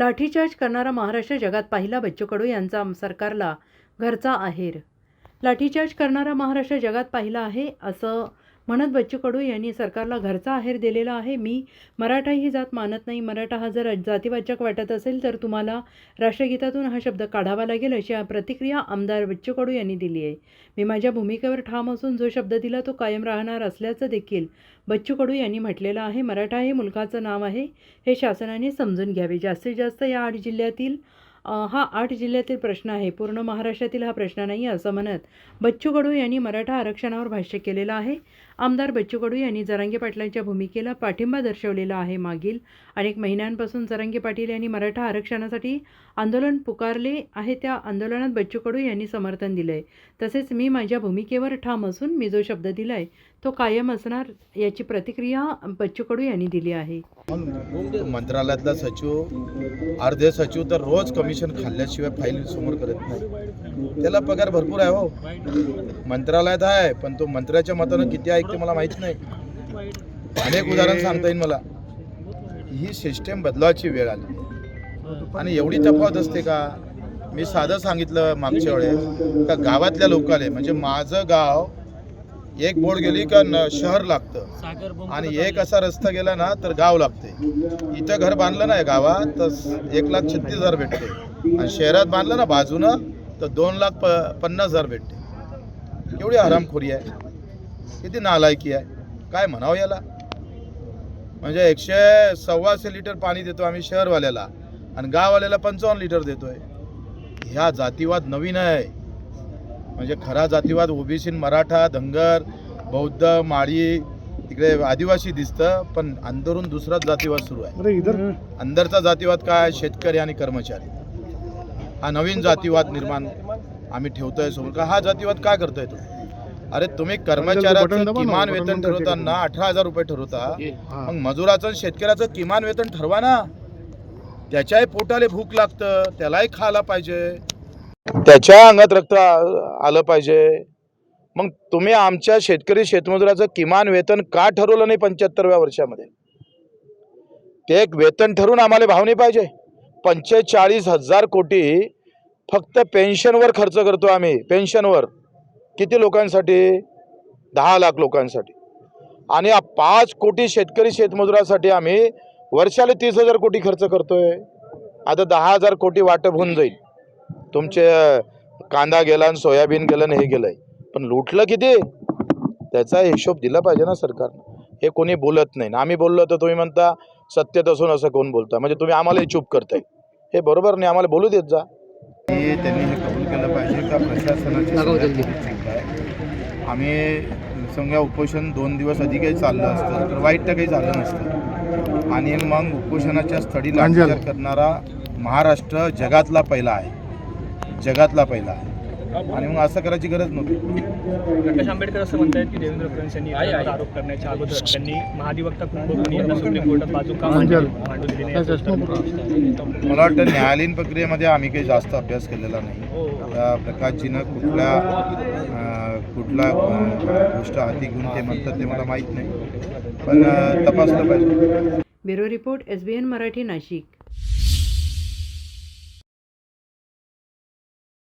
लाठीचार्ज करणारा महाराष्ट्र जगात पहिला बच्चू कडू यांचा सरकारला घरचा आहेर. लाठीचार्ज करणारा महाराष्ट्र जगात पाहिला आहे असं म्हणत बच्चू कडू यांनी सरकारला घरचा आहेर दिलेला आहे. मी मराठा ही जात मानत नाही. मराठा हा जर जातीवाचक वाटत असेल तर तुम्हाला राष्ट्रगीतातून हा शब्द काढावा लागेल अशी प्रतिक्रिया आमदार बच्चू कडू यांनी दिली आहे. मी माझ्या भूमिकेवर ठाम असून जो शब्द दिला तो कायम राहणार असल्याचं देखील बच्चू कडू यांनी म्हटलेलं आहे. मराठा हे मुलकाचं नाव आहे. हे शासनाने समजून घ्यावे. जास्तीत जास्त या आठ जिल्ह्यातील हा आठ जिल्ह्यातील प्रश्न आहे. पूर्ण महाराष्ट्रातील हा प्रश्न नाही असं म्हणत बच्चू कडू यांनी मराठा आरक्षणावर भाष्य केलेलं आहे. आमदार बच्चू कडू यांनी जरांगे पाटलांच्या भूमिकेला पाठिंबा दर्शवलेला आहे मागील अनेक महिन्यांपासून जरांगे पाटील यांनी मराठा आरक्षणासाठी आंदोलन पुकारले आहे. त्या आंदोलनात बच्चू कडू यांनी समर्थन दिलं आहे तसेच मी माझ्या भूमिकेवर ठाम असून मी जो शब्द दिला आहे तो कायम असणार याची प्रतिक्रिया बच्चू कडू यांनी दिली आहे. मंत्रालयातला सचिव अर्धे सचिव तर रोज कमिशन खाल्ल्याशिवाय फाईल समोर करत नाही. त्याला पगार भरपूर आहे हो. मंत्रालयात आहे पण तो मंत्र्याच्या मतानं किती ऐकते मला माहीत नाही. अनेक उदाहरण सांगता येईल मला. ही सिस्टेम बदलावाची वेळ आली. आणि एवढी तफावत असते का? मी साधं सांगितलं मागच्या वेळेस का गावातल्या लोकाले म्हणजे माझं गाव एक बोर्ड गेली का न शहर लागतं. आणि एक असा रस्ता गेला ना तर गाव लागते. इथं घर बांधलं ना गावात तर एक लाख छत्तीस हजार भेटते. आणि शहरात बांधलं ना बाजूनं तर दोन लाख प पन्नास हजार भेटते. केवढी हरामखोरी आहे. किती नालायकी आहे. काय म्हणावं याला? म्हणजे एकशे सव्वाशे लिटर पाणी देतो आम्ही शहरवाल्याला. आणि गाववाल्याला पंचावन्न लिटर देतोय. ह्या जातीवाद नवीन आहे. म्हणजे खरा जातीवाद ओबीसी मराठा धनगर बौद्ध माळी तिकडे आदिवासी दिसतं पण अंदरून दुसराच जातीवाद सुरू आहे. अरे इधर. अंदरचा जातीवाद काय? शेतकरी आणि कर्मचारी. हा नवीन जातीवाद निर्माण आम्ही ठेवतोय समोर. का हा जातीवाद काय करतोय तो? अरे तुम्ही कर्मचाऱ्याचं किमान वेतन. ठरवताना अठरा हजार रुपये ठरवता. मग मजुराचं शेतकऱ्याचं किमान वेतन ठरवा ना. त्याच्याही पोटाले भूक लागतं त्यालाही खायला पाहिजे. त्याच्या अंगात रक्त आलं पाहिजे. मग तुम्ही आमच्या शेतकरी शेतमजुराचं किमान वेतन का ठरवलं नाही पंच्याहत्तरव्या वर्षामध्ये? ते एक वेतन ठरवून आम्हाला भाव नाही पाहिजे. पंचेचाळीस हजार कोटी फक्त पेन्शनवर खर्च करतो आम्ही. पेन्शनवर. किती लोकांसाठी? दहा लाख लोकांसाठी. आणि या पाच कोटी शेतकरी शेतमजुरासाठी आम्ही वर्षाला तीस हजार कोटी खर्च करतोय. आता दहा हजार कोटी वाटप होऊन जाईल. तुमचे कांदा गेला आणि सोयाबीन गेलं आणि हे गेलंय. पण लुटलं किती? त्याचा हिशोब दिला पाहिजे ना सरकारनं. हे कोणी बोलत नाही. आम्ही बोललो तर तुम्ही म्हणता सत्तेत असून असं कोण बोलता? म्हणजे तुम्ही आम्हालाही चूप करताय. हे बरोबर नाही. आम्हाला बोलू देत जा. त्यांनी हे कबूल केलं पाहिजे का प्रशासनाची आम्ही समजा उपोषण दोन दिवस आधी काही चाललं असतं तर वाईट तर काही झालं नसतं. आणि मग उपोषणाच्या स्थळी करणारा महाराष्ट्र जगातला पहिला आहे. जगातला पहिला आहे. आणि मग असं करायची गरज नव्हती. प्रकाश आंबेडकर असं म्हणतायत की देवेंद्र फडणवीस यांनी आरोप करण्याच्या अगोदर त्यांनी महाधिवक्ता कुंभकोणी यांना सुप्रीम कोर्टात बाजू का अंजल. मांडून दिली उत्तर मला वाटतं न्यायालयीन प्रक्रियेमध्ये आम्ही काही जास्त अभ्यास केलेला नाही. हो. त्या प्रकाशजीनं कुठल्या कुठला गोष्ट हाती घेऊन ते म्हणतात ते मला माहीत नाही. पण तपासलं पाहिजे. Bureau report S B N Marathi Nashik.